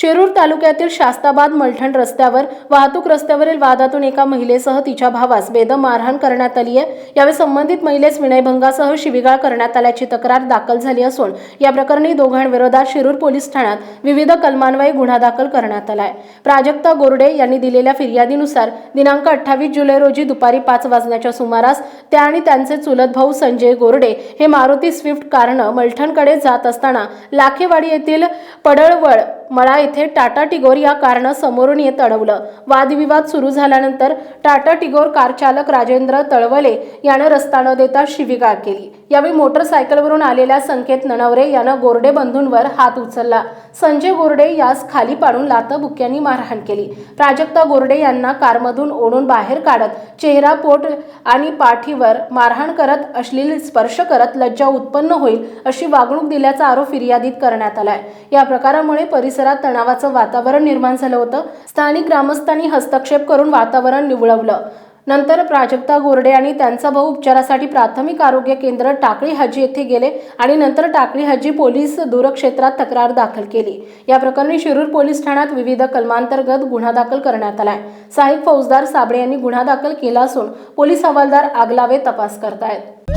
शिरूर तालुक्यातील शास्ताबाद मलठण रस्त्यावर वाहतूक रस्त्यावरील वादातून एका महिलेसह तिच्या भावास बेदम मारहाण करण्यात आली आहे. यावेळी संबंधित महिलेस विनयभंगासह शिवीगाळ करण्यात आल्याची तक्रार दाखल झाली असून या प्रकरणी दोघांविरोधात शिरूर पोलीस ठाण्यात विविध कलमान्वये गुन्हा दाखल करण्यात आला आहे. प्राजक्ता गोरडे यांनी दिलेल्या फिर्यादीनुसार दिनांक अठ्ठावीस जुलै रोजी दुपारी पाच वाजण्याच्या सुमारास त्या आणि त्यांचे चुलत भाऊ संजय गोरडे हे मारुती स्विफ्ट कारनं मलठणकडे जात असताना लाखेवाडी येथील पडळवळ मळा येथे टाटा टिगोर या कारनं समोरून येत अडवलं. वादविवाद सुरू झाल्यानंतर टाटा टिगोर कारचालक राजेंद्र तळवले यानं रस्ता न देता शिवीगाळ केली. यावेळी मोटरसायकलवरून आलेल्या संकेत ननवरे यानं गोरडे बंधूंवर हात उचलला. संजय गोरडे यास खाली पाडून लातबुक्यांनी मारहाण केली. प्राजक्ता गोरडे यांना कारमधून ओढून बाहेर काढत चेहरा पोट आणि पाठीवर मारहाण करत अश्लील स्पर्श करत लज्जा उत्पन्न होईल अशी वागणूक दिल्याचा आरोप फिर्यादीत करण्यात आलाय. या प्रकारामुळे परिसरात तणावाचं वातावरण निर्माण झालं होतं. स्थानिक ग्रामस्थांनी हस्तक्षेप करून वातावरण निवळवलं. नंतर प्राजक्ता गोरडे आणि त्यांचा भाऊ उपचारासाठी प्राथमिक आरोग्य केंद्र टाकळी हाजी येथे गेले आणि नंतर टाकळी हाजी पोलीस दूरक्षेत्रात तक्रार दाखल केली. या प्रकरणी शिरूर पोलीस ठाण्यात विविध कलमांतर्गत गुन्हा दाखल करण्यात आलाय. सहाय्यक फौजदार साबळे यांनी गुन्हा दाखल केला असून पोलीस हवालदार आगलावे तपास करतायत.